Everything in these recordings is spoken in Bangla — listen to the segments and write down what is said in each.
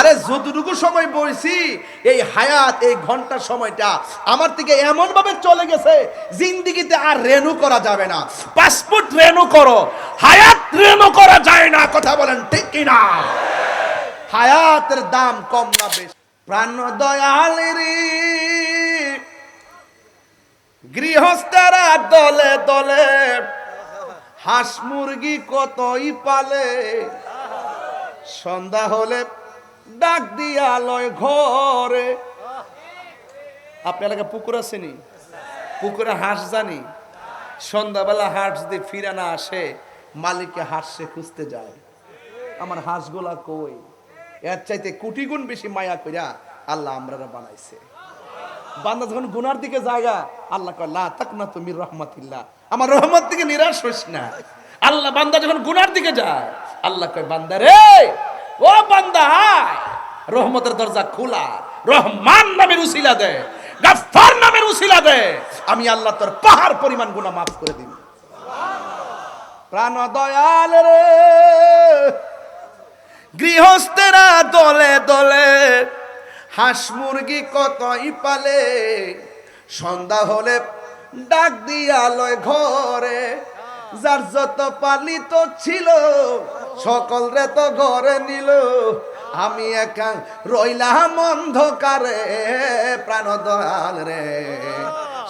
আরে যতটুকু সময় বইছি এই হায়াত, এই ঘণ্টার সময়টা আমার থেকে এমন ভাবে চলে গেছে, জিন্দিগিতে আর রেনু করা যাবে না। পাসপোর্ট রেনু করো, হায়াত রেনু করা যায় না, কথা বলেন ঠিক কিনা? হায়াতের দাম কম না বেশি। প্রাণ দয়ালেরি গৃহস্থরা দলে দলে, হাঁস মুরগি কতই পালে, সন্ধ্যা হলে ডাক দিয়া লয় ঘরে। আপনার এলাকা পুকুর আসেনি পুকুরে হাঁস জানি। সন্ধ্যাবেলা হাঁস যদি ফিরে না আসে, মালিককে হাঁস খুঁজতে যায়। আমার হাঁসগুলা কই? এর চাইতে কোটি গুণ বেশি মায়া কইরা আল্লাহ আমরা বানাইছে। বান্দা যখন গুনার দিকে জায়গা, আল্লাহ কয় তাক না তুমি রহমতিল্লাহ। আমার রহমত থেকে নিরাশ হইস না। আল্লাহ বান্দা যখন গুনার দিকে যায়, আল্লাহ কয়, বান্দা রে ও বান্দা আয়। রহমতের দরজা খোলা। রহমান নামের উসিলা দে, গাফফার নামের উসিলা দে। আমি আল্লাহ তোর পাহাড় পরিমাণ গুনাহ মাফ করে দিন প্রাণ দয়াল রে, গৃহস্থেরা দলে দলে হাঁস মুরগি কতই পালে? সন্ধ্যা হলে ডাক দিয়া লয় ঘরে, যার যত পালিত ছিল সকল রে তো ঘরে নিল। আমি একা রইলাম অন্ধকারে প্রাণ দয়াল রে।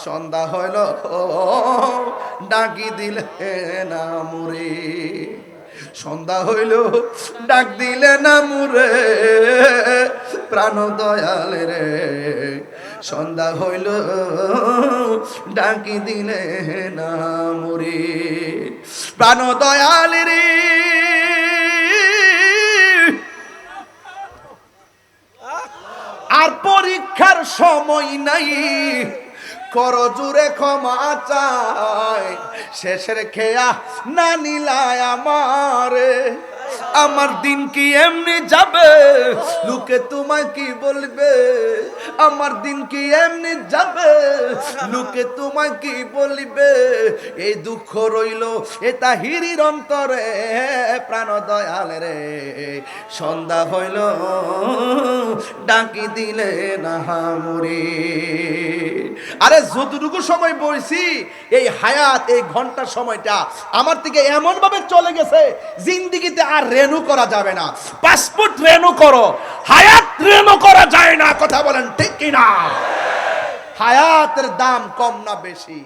সন্ধ্যা হইল ডাকি দিলে না মুরে সন্ধ্যা হইল, ডাক দিলে না মুরে প্রাণ দয়াল রে। সন্ধ্যা হইল, ডাকি দিলে না মুরে প্রাণ দয়াল রে আর পরীক্ষার সময় নাই। কর জুড়ে ক্ষমা চায় শেষের খেয়া না নিলায় আমারে। আমার দিন কি এমনি যাবে? লোকে তোমায় কি বলবে? আমার দিন কি এমনি যাবে? লোকে তোমায় কি বলবে? এই দুঃখ রইল এটা হিরির অন্তরে প্রাণ দয়াল রে। সন্ধ্যা হইল, ডাকি দিলে না মুড়ি। আরে যতটুকু সময় বইছি এই হায়াত, এই ঘণ্টার সময়টা আমার থেকে এমন ভাবে চলে গেছে, জিন্দিগিতে আর রেনু করা যাবে না। পাসপোর্ট রেনু করো, হায়াত রেনু করা যায় না, কথা বলেন ঠিক কিনা? হায়াতের দাম কম না বেশি।